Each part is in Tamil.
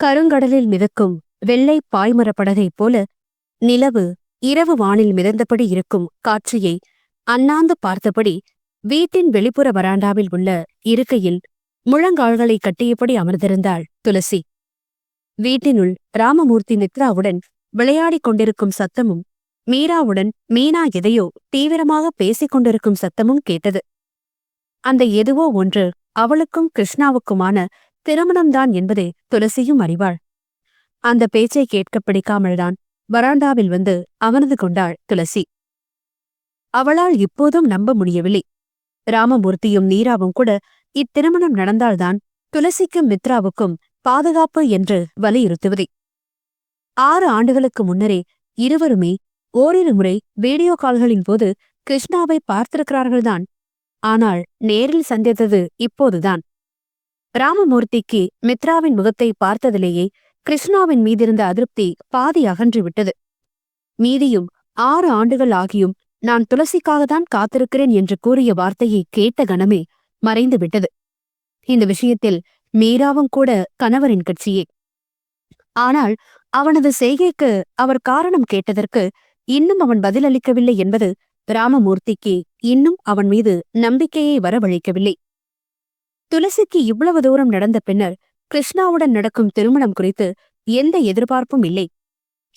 கருங்கடலில் மிதக்கும் வெள்ளை பாய்மரப்படகைப் போல நிலவு இரவு வானில் மிதந்தபடி இருக்கும் காட்சியை அண்ணாந்து பார்த்தபடி வீட்டின் வெளிப்புற வராண்டாவில் உள்ள இருக்கையில் முழங்கால்களை கட்டியபடி அமர்ந்திருந்தாள் துளசி. வீட்டினுள் ராமமூர்த்தி நித்ராவுடன் விளையாடிக் கொண்டிருக்கும் சத்தமும் மீராவுடன் மீனா எதையோ தீவிரமாக பேசிக் கொண்டிருக்கும் சத்தமும் கேட்டது. அந்த எதுவோ ஒன்று அவளுக்கும் கிருஷ்ணாவுக்குமான திருமணம்தான் என்பதை துளசியும் அறிவாள். அந்த பேச்சை கேட்க பிடிக்காமல்தான் வராண்டாவில் வந்து அமர்ந்து கொண்டாள் துளசி. அவளால் இப்போதும் நம்ப முடியவில்லை. ராமமூர்த்தியும் நீராவும் கூட இத்திருமணம் நடந்தால்தான் துளசிக்கும் மித்ராவுக்கும் பாதுகாப்பு என்று வலியுறுத்துவதை. ஆறு ஆண்டுகளுக்கு முன்னரே இருவருமே ஓரிரு முறை வீடியோ கால்களின் போது கிருஷ்ணாவை பார்த்திருக்கிறார்கள்தான். ஆனால் நேரில் சந்தித்தது இப்போதுதான். ராமமூர்த்திக்கு மித்ராவின் முகத்தை பார்த்ததிலேயே கிருஷ்ணாவின் மீதிருந்த அதிருப்தி பாதி அகன்றுவிட்டது மீதியும் ஆறு ஆண்டுகள் ஆகியும் நான் துளசிக்காகத்தான் காத்திருக்கிறேன் என்று கூறிய வார்த்தையை கேட்ட கணமே மறைந்து விட்டது. இந்த விஷயத்தில் மீராவும் கூட கணவரின் கட்சியே. ஆனால் அவனது செய்கைக்கு அவர் காரணம் கேட்டதற்கு இன்னும் அவன் பதிலளிக்கவில்லை என்பது ராமமூர்த்திக்கு இன்னும் அவன் மீது நம்பிக்கையை வரவழைக்கவில்லை. துளசிக்கு இவ்வளவு தூரம் நடந்த பின்னர் கிருஷ்ணாவுடன் நடக்கும் திருமணம் குறித்து எந்த எதிர்பார்ப்பும் இல்லை.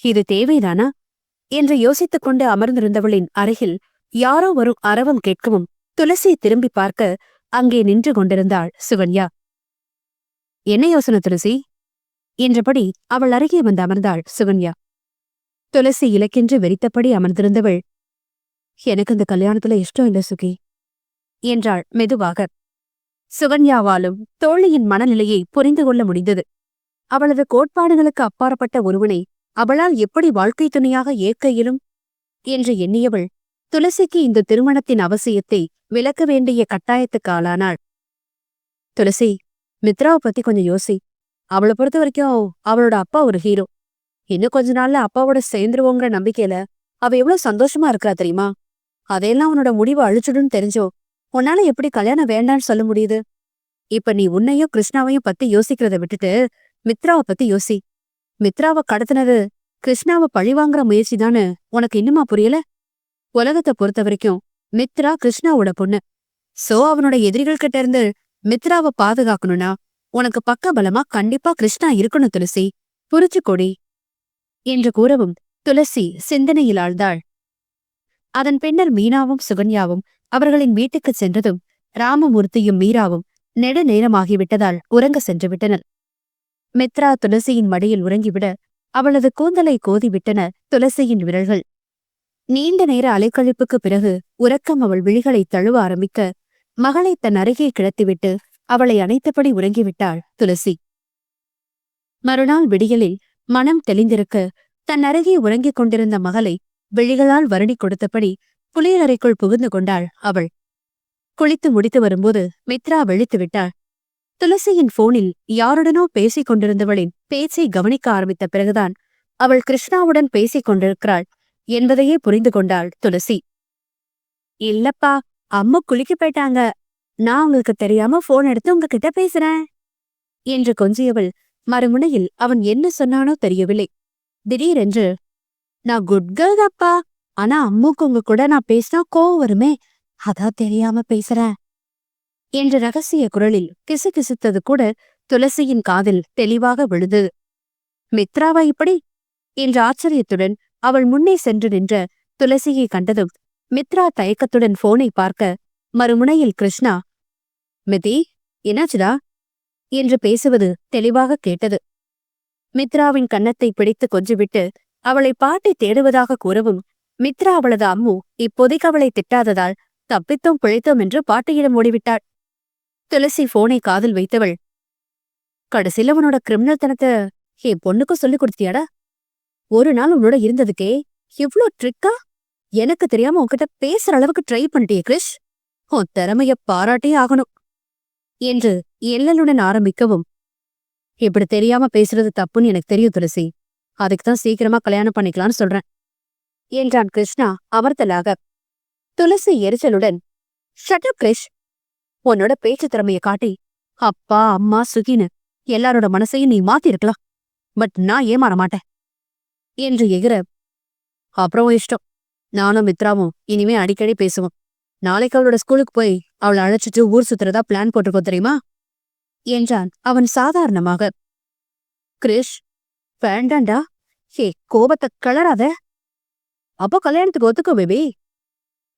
இது தேவைதானா? என்று யோசித்துக் கொண்டு அமர்ந்திருந்தவளின் அருகில் யாரோ வரும் அரவம் கேட்கவும் துளசி திரும்பி பார்க்க அங்கே நின்று கொண்டிருந்தாள் சுகன்யா. என்ன யோசனை துளசி? என்றபடி அவள் அருகே வந்து அமர்ந்தாள் சுகன்யா. துளசி இலக்கென்று வெறித்தபடி அமர்ந்திருந்தவள் எனக்கு இந்த கல்யாணத்துல இஷ்டம் இல்ல சுகி என்றாள் மெதுவாக. சுகன்யாவாலும் தோழியின் மனநிலையை புரிந்து கொள்ள முடிந்தது. அவளது கோட்பாடுகளுக்கு அப்பாற்பட்ட ஒருவனை அவளால் எப்படி வாழ்க்கை துணையாக ஏற்க இயலும்? என்று எண்ணியவள் துளசிக்கு இந்த திருமணத்தின் அவசியத்தை விளக்க வேண்டிய கட்டாயத்துக்கு ஆளானாள். துளசி மித்ராவை பத்தி கொஞ்சம் யோசி. அவளை பொறுத்த வரைக்கும் அவளோட அப்பா ஒரு ஹீரோ. இன்னும் கொஞ்ச நாள்ல அப்பாவோட சேர்ந்துருவோங்கிற நம்பிக்கையில அவ எவ்வளவு சந்தோஷமா இருக்கா தெரியுமா? அதையெல்லாம் உன்னோட முடிவு அழிச்சுடுன்னு தெரிஞ்சோ உன்னால எப்படி கல்யாணம் வேண்டான்னு சொல்ல முடியுது? இப்ப நீ உன்னையும் கிருஷ்ணாவையும் பத்தி யோசிக்கிறத விட்டுட்டு மித்ராவை பத்தி யோசி. மித்ராவை கடத்தினது கிருஷ்ணாவை பழிவாங்குற முயற்சி தானே உனக்கு இன்னுமா புரியல? உலகத்தை பொறுத்த வரைக்கும் மித்ரா கிருஷ்ணாவோட பொண்ணு. சோ அவனோட எதிரிகள் கிட்ட இருந்து மித்ராவை பாதுகாக்கணும்னா உனக்கு பக்க பலமா கண்டிப்பா கிருஷ்ணா இருக்கணும் துளசி. புரிச்சு கொடி. என்று கூறவும் துளசி சிந்தனையில் ஆழ்ந்தாள். அதன் பின்னர் மீனாவும் சுகன்யாவும் அவர்களின் வீட்டுக்குச் சென்றதும் ராமமூர்த்தியும் மீராவும் நெடு நேரமாகிவிட்டதால் உறங்க சென்று விட்டனர் மித்ரா துளசியின் மடியில் உறங்கிவிட அவளது கூந்தலை கோதிவிட்டன துளசியின் விரல்கள். நீண்ட நேர அலைக்கழிப்புக்குப் பிறகு உறக்கம் அவள் விழிகளை தழுவ ஆரம்பிக்க மகளை தன் அருகே கிடத்திவிட்டு அவளை அணைத்தபடி உறங்கிவிட்டாள் துளசி. மறுநாள் விடியலில் மனம் தெளிந்திருக்க தன் அருகே உறங்கிக் கொண்டிருந்த மகளை விழிகளால் வருடிக் கொடுத்தபடி குளியலறைக்குள் புகுந்து கொண்டாள் அவள். குளித்து முடித்து வரும்போது மித்ரா வெளித்து விட்டாள். துளசியின் போனில் யாருடனோ பேசிக் கொண்டிருந்தவளின் பேச்சை கவனிக்க ஆரம்பித்த பிறகுதான் அவள் கிருஷ்ணாவுடன் பேசிக் கொண்டிருக்கிறாள் என்பதையே புரிந்து கொண்டாள் துளசி. இல்லப்பா அம்மா குளிக்க போயிட்டாங்க. நான் உங்களுக்கு தெரியாம போன் எடுத்து உங்ககிட்ட பேசுறேன். என்று கொஞ்சியவள் மறுமுனையில் அவன் என்ன சொன்னானோ தெரியவில்லை. திடீரென்று நான் குட் கேர்ள் அப்பா ஆனா அம்முக்கு உங்க கூட நான் பேசினா கோவம் வருமே? அதான் தெரியாம பேசுறேன். என்ற ரகசிய குரலில் கிசுகிசுத்தது கூட துளசியின் காதில் தெளிவாக விழுது. மித்ராவா இப்படி? என்ற ஆச்சரியத்துடன் அவள் முன்னே சென்று நின்ற துளசியை கண்டதும் மித்ரா தயக்கத்துடன் போனை பார்க்க மறுமுனையில் கிருஷ்ணா மிதி என்னாச்சுடா? என்று பேசுவது தெளிவாக கேட்டது. மித்ராவின் கன்னத்தை பிடித்து கொஞ்சிவிட்டு அவளை பாட்டி தேடுவதாக கூறவும் மித்ரா அவளது அம்மு இப்போதைக்கு அவளை திட்டாததால் தப்பித்தோம் பிழைத்தோம் என்று பாட்டியிடம் ஓடிவிட்டாள். துளசி போனை காதில் வைத்தவள் கடைசில உன்னோட கிரிமினல் தனத்தை என் பொண்ணுக்கும் சொல்லிக் கொடுத்தியாடா? ஒரு நாள் உன்னோட இருந்ததுக்கே இவ்ளோ ட்ரிக்கா எனக்கு தெரியாம உன்கிட்ட பேசுற அளவுக்கு ட்ரை பண்ணிட்டியே கிரிஷ் உன் திறமைய பாராட்டே ஆகணும் என்று எல்லலுடன் ஆரம்பிக்கவும். இப்படி தெரியாம பேசுறது தப்புன்னு எனக்கு தெரியும் துளசி. அதுக்கு தான் சீக்கிரமா கல்யாணம் பண்ணிக்கலாம்னு சொல்றேன். என்றான் கிருஷ்ணா அமர்த்தலாக. துளசி எரிச்சலுடன் ஷட்டு கிரிஷ்! உன்னோட பேச்சு திறமைய காட்டி அப்பா அம்மா சுகின்னு எல்லாரோட மனசையும் நீ மாத்திருக்கலாம். பட் நான் ஏமாற மாட்டேன். என்று எகிற அப்புறம் இஷ்டம். நானும் மித்ராவும் இனிமே அடிக்கடி பேசுவோம். நாளைக்கு அவளோட ஸ்கூலுக்கு போய் அவளை அழைச்சிட்டு ஊர் சுத்துறதா பிளான் போட்டிருக்கோம் தெரியுமா? என்றான் அவன் சாதாரணமாக. கிரிஷ்! வேண்டாண்டா! ஏ கோபத்தை கிளறாத அப்போ கல்யாணத்துக்கு ஒத்துக்கோ பேபி.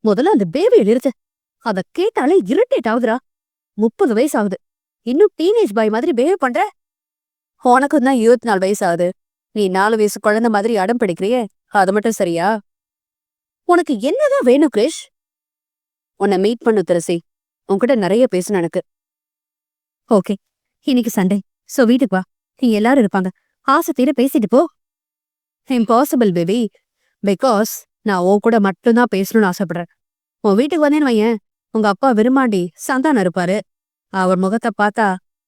முதல்ல அந்த பேபியை நிறுத்து. அத கேட்டாலே இரிட்டேட் ஆகுதுடா. முப்பது வயசு ஆகுது இன்னும் டீனேஜ் பாய் மாதிரி பிஹேவ் பண்ற? உனக்கும் தான் இருபத்தி நாலு வயசு ஆகுது நீ நாலு வயசு குழந்தை மாதிரி அடம் பிடிக்கிறியே. அது மட்டும் சரியா? உனக்கு என்னதான் வேணும் கிரிஷ்? உன்னை மீட் பண்ணு திரசி உன்கிட்ட நிறைய பேசணும் எனக்கு. ஓகே. இன்னைக்கு சண்டே சோ வீட்டுக்கு வா. நீ எல்லாரும் இருப்பாங்க. ஆசை தீர பேசிட்டு போ. இம்பாசிபிள் பேபி பிகாஸ் நான் ஓ கூட மட்டும்தான் பேசணும்னு ஆசைப்படுறேன். உன் வீட்டுக்கு வந்தேன்னு வையன் உங்க அப்பா விரும்மாண்டி சந்தானம் இருப்பாரு. அவர் முகத்தை பார்த்தா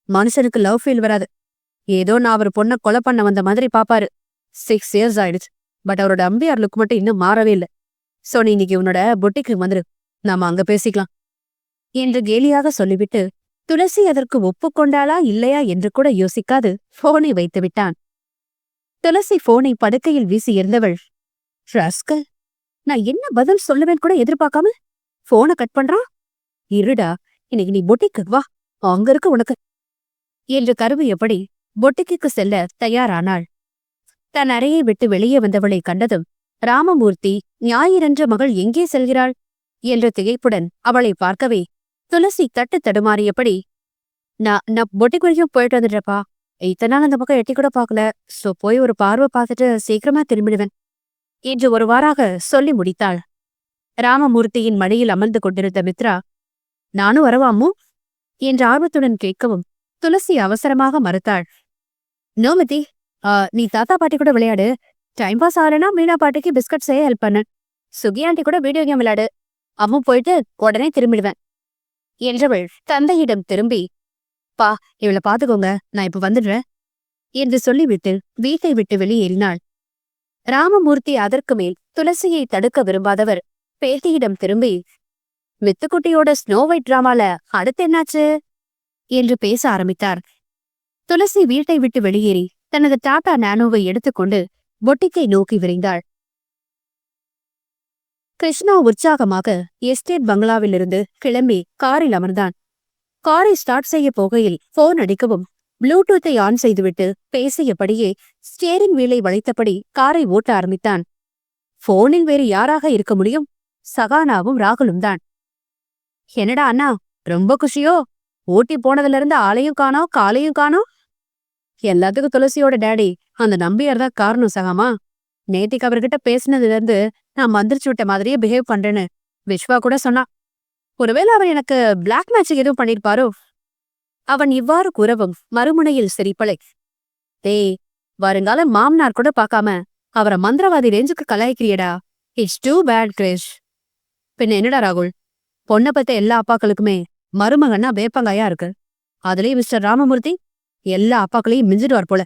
மனுஷனுக்கு லவ் ஃபீல் வராது. ஏதோ நான் அவர் பொண்ணை கொலை பண்ண வந்த மாதிரி பாப்பாரு. சிக்ஸ் இயர்ஸ் ஆயிடுச்சு. பட் அவரோட அம்பியார் லுக் மட்டும் இன்னும் மாறவே இல்லை. சோ நீ இன்னைக்கு உன்னோட பொட்டிக்கு வந்துரு. நாம அங்க பேசிக்கலாம். என்று கேலியாக சொல்லிவிட்டு துளசி அதற்கு ஒப்புக்கொண்டாளா இல்லையா என்று கூட யோசிக்காது போனை வைத்து விட்டான். துளசி போனை படுக்கையில் வீசி எறிந்தவள் ராஸ்கல் நான் என்ன பதில் சொல்லுவேன் கூட எதிர்பார்க்காம போனை கட் பண்றான் இருடா இன்னைக்கு நீ பொட்டிக்கு வா அங்க இருக்கு உனக்கு. என்று கருவு எப்படி பொட்டிக்கு செல்ல தயாரானாள். தன் அறையை விட்டு வெளியே வந்தவளை கண்டதும் ராமமூர்த்தி ஞாயிறன்ற மகள் எங்கே செல்கிறாள்? என்ற திகைப்புடன் அவளை பார்க்கவே துளசி தட்டு தடுமாறியபடி நான் நான் பொட்டிக் வரைக்கும் போயிட்டு வந்துடுறப்பா இத்தனை நாள் அந்த பக்கம் எட்டி கூட பார்க்கல. சோ போய் ஒரு பார்வை பார்த்துட்டு சீக்கிரமா திரும்பிடுவேன். என்று ஒருவாறாக சொல்லி முடித்தாள். ராமமூர்த்தியின் மடியில் அமர்ந்து கொண்டிருந்த மித்ரா நானும் வரவாமோ என்று ஆர்வத்துடன் கேட்கவும் துளசி அவசரமாக மறுத்தாள். நோமதி நீ தாத்தா பாட்டி கூட விளையாடு. டைம் பாஸ் ஆகலைன்னா மீனா பாட்டிக்கு பிஸ்கட் செய்ய ஹெல்ப் பண்ணு. சுகி ஆண்டி கூட வீடியோ கேம் விளையாடு. அம்மா போயிட்டு உடனே திரும்பிடுவேன் என்றவள் தந்தையிடம் திரும்பி பா இவளை பாத்துக்கோங்க நான் இப்ப வந்துடுறேன் என்று சொல்லிவிட்டு வீட்டை விட்டு வெளியேறினாள். ராமமூர்த்தி அதற்கு மேல் துளசியை தடுக்க விரும்பாதவர். பேத்தியிடம் திரும்பி மித்துக்குட்டியோட ஸ்னோ ஒயிட் டிராமால அடுத்து என்னாச்சு? என்று பேச ஆரம்பித்தார். துளசி வீட்டை விட்டு வெளியேறி தனது டாடா நானோவை எடுத்துக்கொண்டு பொட்டிக்கை நோக்கி விரைந்தாள். கிருஷ்ணா உற்சாகமாக எஸ்டேட் பங்களாவிலிருந்து கிளம்பி காரில் அமர்ந்தான். காரை ஸ்டார்ட் செய்ய போகையில் போன் அடிக்கவும் ப்ளூடூத்தை ஆன் செய்துவிட்டு பேசியபடியே ஸ்டேரிங் வீலை வளைத்தபடி காரை ஓட்ட ஆரம்பித்தான். போனில் வேறு யாராக இருக்க முடியும்? சகானாவும் ராகுலும் தான். என்னடா அண்ணா ரொம்ப குஷியோ? ஓட்டி போனதுல இருந்து ஆளையும் காணோம் காலையும் காணோம்? எல்லாத்துக்கும் துளசியோட டேடி அந்த நம்பியார் தான் காரணம் சகாமா. நேத்திக்கு அவர்கிட்ட பேசினதுல இருந்து நான் மந்திரிச்சு விட்ட மாதிரியே பிஹேவ் பண்றேன்னு விஸ்வா கூட சொன்னா. ஒருவேளை அவர் எனக்கு பிளாக் மேட்சிக் எதுவும் பண்ணிருப்பாரோ? அவன் இவ்வாறு கூறவும் மறுமுனையில் சிரிப்பலை தே வருங்கால மாமனார் கூட பார்க்காம அவரை மந்திரவாதி ரேஞ்சுக்கு கலாய்க்கிறியடா. இட்ஸ் டூ பேட் கிரேஷ் பின்ன என்னடா ராகுல்? பொண்ணை பத்த எல்லா அப்பாக்களுக்குமே மருமகன்னா வேப்பங்காயா இருக்கு. அதுலயும் மிஸ்டர் ராமமூர்த்தி எல்லா அப்பாக்களையும் மிஞ்சிடுவார் போல.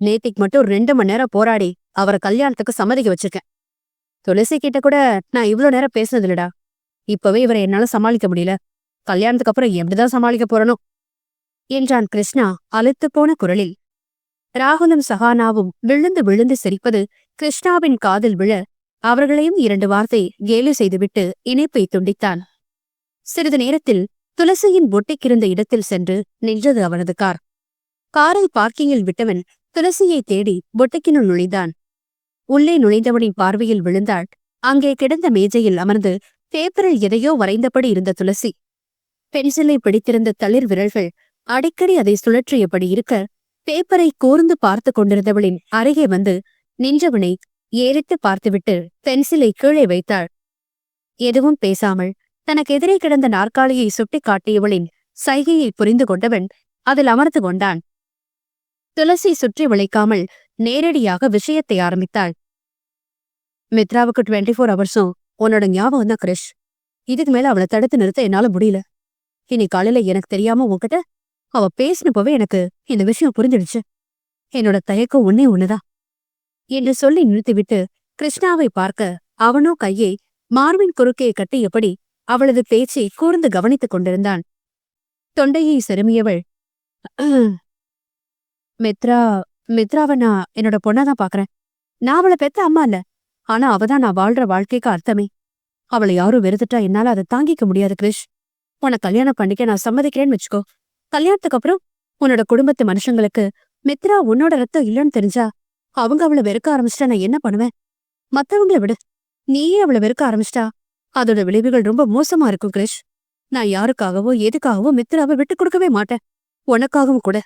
நேத்திக்கு மட்டும் ரெண்டு மணி நேரம் போராடி அவரை கல்யாணத்துக்கு சம்மதிக்க வச்சிருக்கேன். துளசி கிட்ட கூட நான் இவ்ளோ நேரம் பேசினது இல்லடா இப்பவே இவரை என்னால சமாளிக்க முடியல. கல்யாணத்துக்கு அப்புறம் எப்படிதான் சமாளிக்க போறனோ என்றான் கிருஷ்ணா அலுத்துப்போன குரலில். ராகுலும் சஹானாவும் விழுந்து விழுந்து சிரிப்பது கிருஷ்ணாவின் காதில் விழ அவர்களையும் இரண்டு வார்த்தை கேலி செய்துவிட்டு இணைப்பை துண்டித்தான். சிறிது நேரத்தில் துளசியின் ஒட்டிக்கிருந்த இடத்தில் சென்று நின்றது அவனது கார். காரை பார்க்கிங்கில் விட்டவன் துளசியை தேடி பொட்டிக்கினுள் நுழைந்தான். உள்ளே நுழைந்தவனின் பார்வையில் விழுந்தாள். அங்கே கிடந்த மேஜையில் அமர்ந்து பேப்பரில் எதையோ வரைந்தபடி இருந்த துளசி. பென்சிலை பிடித்திருந்த தளிர் விரல்கள் அடிக்கடி அதை சுழற்றியபடி இருக்க பேப்பரை கூர்ந்து பார்த்து கொண்டிருந்தவளின் அருகே வந்து நின்றவனை ஏறித்து பார்த்துவிட்டு பென்சிலை கீழே வைத்தாள். எதுவும் பேசாமல் தனக்கு எதிரே கிடந்த நாற்காலியை சுட்டிக் காட்டியவளின் சைகையை புரிந்து கொண்டவன் அதில் அமர்ந்து கொண்டான். துளசி சுற்றி விளைக்காமல் நேரடியாக விஷயத்தை ஆரம்பித்தாள். மித்ராவுக்கு டுவெண்ட்டி ஃபோர் ஹவர்ஸும் உன்னோட ஞாபகம் தான் கிரிஷ்? இதுக்கு மேல அவளை தடுத்து நிறுத்த என்னால முடியல. இனி காலையில எனக்கு தெரியாம உன்கிட்ட அவ பேசினப்பவே எனக்கு இந்த விஷயம் புரிஞ்சிடுச்சு. என்னோட தயக்கம் ஒன்னே ஒண்ணுதான். என்று சொல்லி நிறுத்திவிட்டு கிருஷ்ணாவை பார்க்க அவனோ கையை மார்பின் குறுக்கே கட்டியபடி அவளது பேச்சை கூர்ந்து கவனித்துக் கொண்டிருந்தான். தொண்டையை செருமியவள் மித்ரா மித்ராவை நான் என்னோட பொண்ணாதான் பாக்குறேன். நான் அவளை பெத்த அம்மா இல்ல. ஆனா அவதான் நான் வாழ்ற வாழ்க்கைக்கு அர்த்தமே. அவளை யாரும் வெறுத்துட்டா என்னால அதை தாங்கிக்க முடியாது கிரிஷ். உன கல்யாணம் பண்ணிக்க நான் சம்மதிக்கிறேன்னு வச்சுக்கோ. கல்யாணத்துக்கு அப்புறம் உன்னோட குடும்பத்து மனுஷங்களுக்கு மித்ரா உன்னோட ரத்தம் இல்லைன்னு தெரிஞ்சா அவங்க அவளை வெறுக்க ஆரம்பிச்சிட்டா நான் என்ன பண்ணுவேன்? மத்தவங்கள விடு. நீயே அவளை வெறுக்க ஆரம்பிச்சிட்டா. அதோட விளைவுகள் ரொம்ப மோசமா இருக்கும் கிரிஷ். நான் யாருக்காகவோ எதுக்காகவோ மித்ராவை விட்டுக் கொடுக்கவே மாட்டேன். உனக்காகவும் கூட.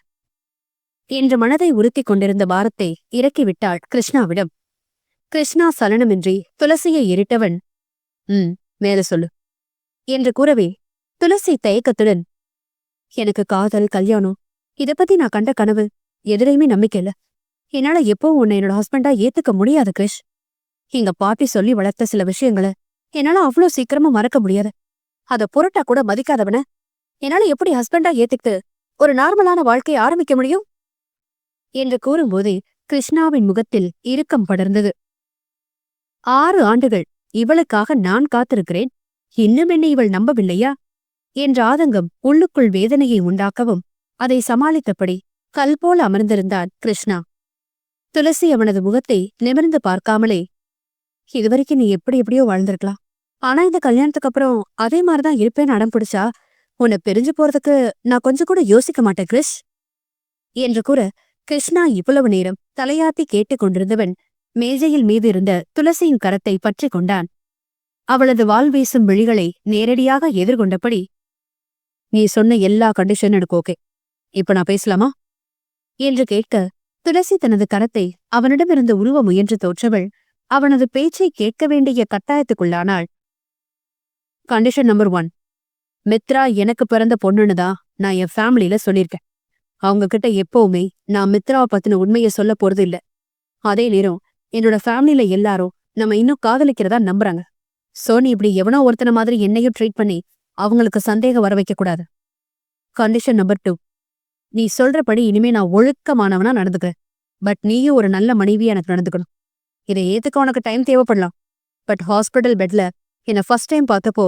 என்று மனதை உறுத்தி கொண்டிருந்த பாரத்தை இறக்கிவிட்டாள் கிருஷ்ணாவிடம். கிருஷ்ணா சலனமின்றி துளசியை எரிட்டவன் ம் மேல சொல்லு என்று கூறவே துளசி தயக்கத்துடன் எனக்கு காதல் கல்யாணம் இத பத்தி நான் கண்ட கனவு எதிரையுமே நம்பிக்கை இல்ல. என்னால எப்பவும் உன்னை என்னோட ஹஸ்பண்டா ஏத்துக்க முடியாது கிரிஷ். எங்க பாட்டி சொல்லி வளர்த்த சில விஷயங்களை என்னால அவ்வளோ சீக்கிரமா மறக்க முடியாது. அத புரட்டா கூட மதிக்காதவன என்னால எப்படி ஹஸ்பண்டா ஏத்துக்கிட்டு ஒரு நார்மலான வாழ்க்கையை ஆரம்பிக்க முடியும்? என்று கூறும்போதே கிருஷ்ணாவின் முகத்தில் இறுக்கம் படர்ந்தது. ஆறு ஆண்டுகள் இவளுக்காக நான் காத்திருக்கிறேன். இன்னும் என்னை இவள் நம்பவில்லையா? என்ற ஆதங்கம் உள்ளுக்குள் வேதனையை உண்டாக்கவும் அதை சமாளித்தபடி கல் போல அமர்ந்திருந்தான் கிருஷ்ணா. துளசி அவனது முகத்தை நிமிர்ந்து பார்க்காமலே இதுவரைக்கும் நீ எப்படி எப்படியோ வாழ்ந்திருக்கலாம். ஆனா இந்த கல்யாணத்துக்கு அப்புறம் அதே மாதிரிதான் இருப்பேன்னு அடம் பிடிச்சா உன்னை பிரிஞ்சு போறதுக்கு நான் கொஞ்சம் கூட யோசிக்க மாட்டேன் கிருஷ் என்று கூற கிருஷ்ணா இவ்வளவு நேரம் தலையாத்தி கேட்டுக் கொண்டிருந்தவன் மேஜையில் மீது இருந்த துளசியின் கரத்தை பற்றிக் கொண்டான். அவளது வால் வீசும் விழிகளை நேரடியாக எதிர்கொண்டபடி நீ சொன்ன எல்லா கண்டிஷன் எனக்கு ஓகே இப்ப நான் பேசலாமா? என்று கேட்க துளசி தனது கரத்தை அவனிடமிருந்து உருவ முயன்று தோற்றவள் அவனது பேச்சை கேட்க வேண்டிய கட்டாயத்துக்குள்ளானாள். கண்டிஷன் நம்பர் ஒன் மித்ரா எனக்கு பிறந்த பொண்ணுன்னுதான் நான் என் ஃபேமிலியில சொல்லியிருக்கேன். அவங்க கிட்ட எப்பவுமே நான் மித்ராவை பத்தின உண்மையை சொல்ல போறது இல்ல. அதே நேரம் என்னோட ஃபேமிலியில எல்லாரும் நம்ம இன்னும் காதலிக்கிறதா நம்புறாங்க. சோ நீ இப்படி எவனோ ஒருத்தன மாதிரி என்னையும் ட்ரீட் பண்ணி அவங்களுக்கு சந்தேகம் வர வைக்கக்கூடாது. கண்டிஷன் நம்பர் டூ நீ சொல்றபடி இனிமே நான் ஒழுக்கமானவனா நடந்துக்கிறேன். பட் நீயும் ஒரு நல்ல மனைவியா எனக்கு நடந்துக்கணும். இதை ஏத்துக்க உனக்கு டைம் தேவைப்படலாம். பட் ஹாஸ்பிட்டல் பெட்ல என்ன ஃபர்ஸ்ட் டைம் பார்த்தப்போ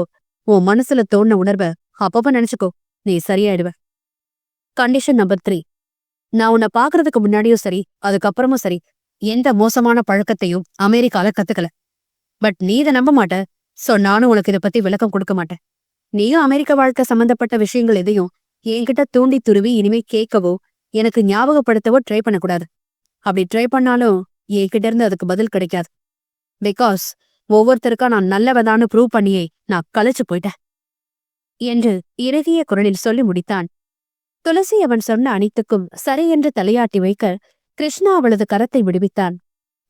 உன் மனசுல தோணுன உணர்வ அப்பப்ப நினைச்சுக்கோ. நீ சரியாயிடுவ. கண்டிஷன் நம்பர் த்ரீ நான் உன்னை பாக்குறதுக்கு முன்னாடியும் சரி அதுக்கப்புறமும் சரி எந்த மோசமான பழக்கத்தையும் அமெரிக்கால கத்துக்கல. பட் நீ இதை நம்ப மாட்ட. சோ நானும் உனக்கு இதை பத்தி விளக்கம் கொடுக்க மாட்டேன். நீயும் அமெரிக்க வாழ்க்கை சம்பந்தப்பட்ட விஷயங்கள் எதையும் என்கிட்ட தூண்டி துருவி இனிமே கேட்கவோ எனக்கு ஞாபகப்படுத்தவோ ட்ரை பண்ணக்கூடாது. அப்படி ட்ரை பண்ணாலும் என்கிட்ட இருந்து அதுக்கு பதில் கிடைக்காது. பிகாஸ் ஒவ்வொருத்தருக்கா நான் நல்லவதான்னு ப்ரூவ் பண்ணியே நான் கலைச்சு போயிட்டேன். என்று இறுகிய குரலில் சொல்லி முடித்தான். துளசி அவன் சொன்ன அனைத்துக்கும் சரி என்று தலையாட்டி வைக்க கிருஷ்ணா அவளது கரத்தை விடுவித்தான்.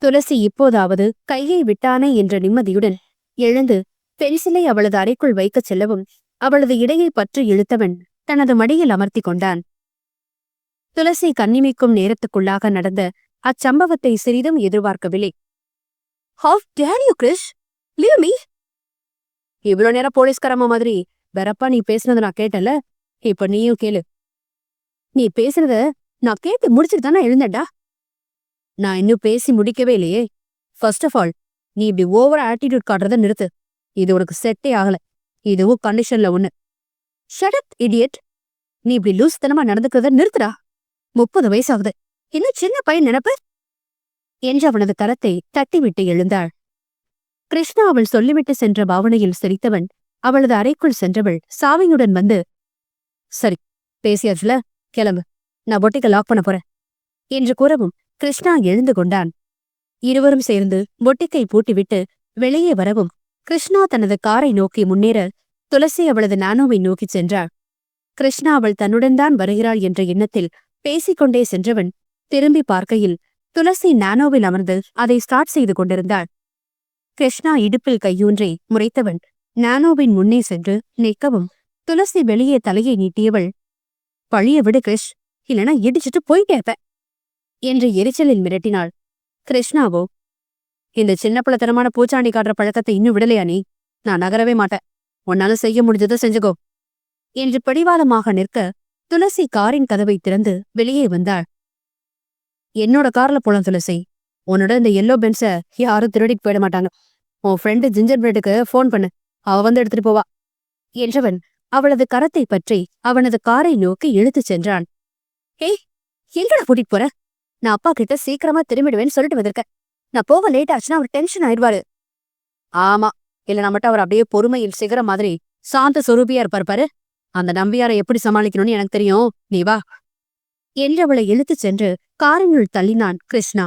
துளசி இப்போதாவது கையை விட்டானே என்ற நிம்மதியுடன் எழுந்து பென்சிலை அவளது அறைக்குள் வைக்கச் செல்லவும் அவளது இடையை பற்றி இழுத்தவன் தனது மடியில் அமர்த்தி கொண்டான். துளசி கண்ணிமைக்கும் நேரத்துக்குள்ளாக நடந்த அச்சம்பவத்தை சிறிதும் எதிர்பார்க்கவில்லை. How dare you Krish leave me இவ்வளவு நேரம் போலீஸ்காரம்மா மாதிரி. வெறப்பா நீ பேசுனத நான் கேட்டல. இப்ப நீயும் கேளு. நீ பேசுறத நான் கேட்டு முடிச்சிட்டு தானே எழுந்தேன்டா. நான் இன்னும் பேசி முடிக்கவே இல்லையே. ஃபர்ஸ்ட் ஆஃப் ஆல் நீ இப்படி ஓவர் ஆட்டிடியூட் காட்டுறத நிறுத்து. இது உனக்கு செட்டே ஆகல. இதுவும் கண்டிஷன்ல ஒண்ணு. ஷடப் இடியட் நீ இப்படி லூஸ்தனமா நடந்துக்கிறத நிறுத்துடா. முப்பது வயசாகுது. இன்னும் சின்ன பையன் நினப்பு? என்று அவனது கரத்தை தட்டிவிட்டு எழுந்தாள். கிருஷ்ணா அவள் சொல்லிவிட்டு சென்ற பாவனையில் சிரித்தவன் அவளது அறைக்குள் சென்றவள் சாவியுடன் வந்து சரி பேசியாச்சுல? கிளம்பு. நான் பொட்டிக்க லாக் பண்ண போறேன். என்று கூறவும் கிருஷ்ணா எழுந்து கொண்டான். இருவரும் சேர்ந்து பொட்டிக்கை பூட்டிவிட்டு வெளியே வரவும் கிருஷ்ணா தனது காரை நோக்கி முன்னேற துளசி அவளது நானோவை நோக்கிச் சென்றாள். கிருஷ்ணா அவள் தன்னுடன் தான் வருகிறாள் என்ற எண்ணத்தில் பேசிக்கொண்டே சென்றவன் திரும்பி பார்க்கையில் துளசி நானோவில் அமர்ந்து அதை ஸ்டார்ட் செய்து கொண்டிருந்தாள். கிருஷ்ணா இடுப்பில் கையூன்றி முறைத்தவன் நானோவின் முன்னே சென்று நிற்கவும் துளசி வெளியே தலையை நீட்டியவள் பழிய விடு கிருஷ் இல்லனா இடிச்சிட்டு போயிட்டே என்று எரிச்சலில் மிரட்டினாள். கிருஷ்ணாவோ இந்த சின்ன பிள்ளைத்தனமான பூச்சாண்டி காட்டுற பழக்கத்தை இன்னும் விடலையா நீ? நான் நகரவே மாட்டேன். உன்னால செய்ய முடிஞ்சதை செஞ்சுக்கோ. என்று பிடிவாதமாக நிற்க துளசி காரின் கதவை திறந்து வெளியே வந்தாள். என்னோட கார்ல போலாம் துளசி. உன்னோட இந்த எல்லோ பென்ஸ யாரும் திருடிட்டு போயிட மாட்டாங்க. உன் ஃப்ரெண்டு ஜிஞ்சர் பிரெட்டுக்கு ஃபோன் பண்ணு. அவ வந்து எடுத்துட்டு போவா. என்றவன் அவளது கரத்தை பற்றி அவனது காரை நோக்கி இழுத்துச் சென்றான். ஏய் எங்கட கூட்டிட்டு போற? நான் அப்பா கிட்ட சீக்கிரமா திரும்பிடுவேன்னு சொல்லிட்டு வந்திருக்கேன். நான் போக லேட் ஆச்சுன்னா அவர் டென்ஷன் ஆயிடுவாரு. ஆமா இல்ல நம்மகிட்ட அவர் அப்படியே பொறுமையில் சிகர மாதிரி சாந்த சொரூபியா இருப்பார் பாரு. அந்த நம்பியாரை எப்படி சமாளிக்கணும்னு எனக்கு தெரியும். நீ வா. என்று அவளை இழுத்துச் சென்று காரினுள் தள்ளினான் கிருஷ்ணா.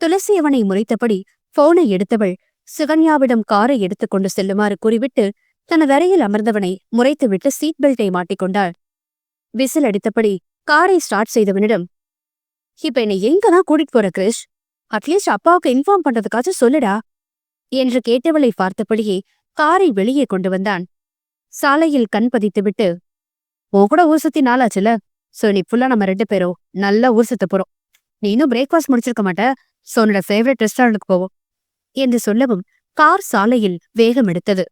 துளசி அவனை முறைத்தபடி போனை எடுத்தவள் சுகன்யாவிடம் காரை எடுத்துக்கொண்டு செல்லுமாறு கூறிவிட்டு தனது அறையில் அமர்ந்தவனை முறைத்துவிட்டு சீட் பெல்ட்டை மாட்டிக்கொண்டாள் விசில் அடித்தபடி காரை ஸ்டார்ட் செய்தவனிடம் இப்ப என்னை எங்கதான் கூட்டிட்டு போற கிரிஷ்? அட்லீஸ்ட் அப்பாவுக்கு இன்ஃபார்ம் பண்றதுக்காச்சும் சொல்லுடா. என்று கேட்டவளை பார்த்தபடியே காரை வெளியே கொண்டு வந்தான். சாலையில் கண் பதித்துவிட்டு உன் கூட ஊர் சுத்தி நாளாச்சுல? சோ நீ ஃபுல்லா நம்ம ரெண்டு பேரும் நல்லா ஊர் சுத்த போறோம். நீ இன்னும் பிரேக்ஃபாஸ்ட் முடிச்சிருக்க மாட்ட? சோ உன்னோட ஃபேவரட் ரெஸ்டாரண்ட்டுக்கு போவோம். என்று சொல்லவும் கார் சாலையில் வேகம் எடுத்தது